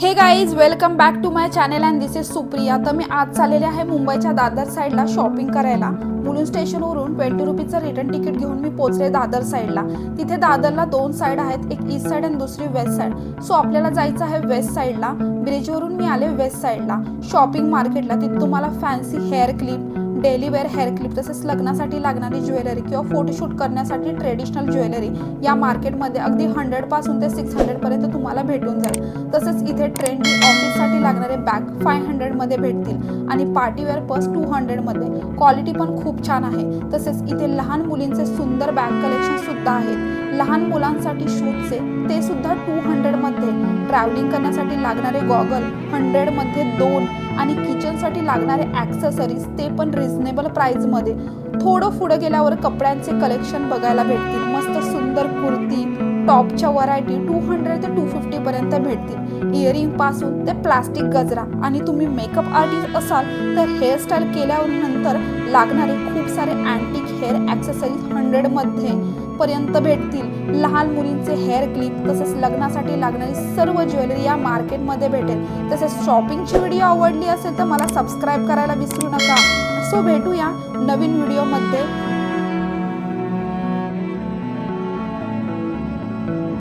Hey guys welcome back to my channel and this is Supriya तर मी आज चाललेले आहे मुंबईच्या दादर साईडला शॉपिंग करायला. मुलुंड स्टेशनवरून ट्वेंटी रुपीजचं रिटर्न तिकीट घेऊन मी पोचले दादर साईडला तिथे दादरला दोन साईड आहेत एक ईस्ट साईड आणि दुसरी वेस्ट साईड सो आपल्याला जायचं आहे वेस्ट साईडला ब्रिजवरून मी आले वेस्ट साईडला शॉपिंग मार्केटला तिथे तुम्हाला fancy hair clip daily wear hair clip तसेच लग्नासाठी लागणारी ज्वेलरी किंवा फोटोशूट करण्यासाठी ट्रेडिशनल ज्वेलरी या मार्केटमध्ये अगदी हंड्रेडपासून ते सिक्स हंड्रेडपर्यंत तुम्हाला भेटून जाईल. तसेच इथे ट्रेंडी ऑफिससाठी लागणारे बॅग फाय हंड्रेडमध्ये भेटतील आणि पार्टीवेअर पर्स टू हंड्रेडमध्ये क्वालिटी पण खूप छान आहे. तसेच इथे लहान मुलींचे सुंदर बॅग कलेक्शन सुद्धा आहेत. लहान मुलांसाठी शूजचे ते सुद्धा टू हंड्रेडमध्ये ट्रॅव्हलिंग करण्यासाठी लागणारे गॉगल हंड्रेडमध्ये दोन आणि किचनसाठी लागणारे ॲक्सेसरीज ते पण रिझनेबल प्राईजमध्ये. थोडं पुढं गेल्यावर कपड्यांचे कलेक्शन बघायला भेटतील. मस्त सुंदर कुर्ती टॉपच्या व्हरायटी टू हंड्रेड ते टू फिफ्टीपर्यंत भेटतील. इयरिंगपासून ते प्लास्टिक गजरा. आणि तुम्ही मेकअप आर्टिस्ट असाल तर हेअरस्टाईल केल्यावर नंतर लागणारे खूप सारे अँटिक हेअर ॲक्सेसरीज हंड्रेडमध्ये पर्यंत भेटतील. लहान मुलींचे हेअर क्लिप तसेच लग्नासाठी लागणारी सर्व ज्वेलरी या मार्केटमध्ये भेटेल. तसेच शॉपिंगची व्हिडिओ आवडली असेल तर मला सबस्क्राईब करायला विसरू नका. सो भेटूया नवीन व्हिडिओमध्ये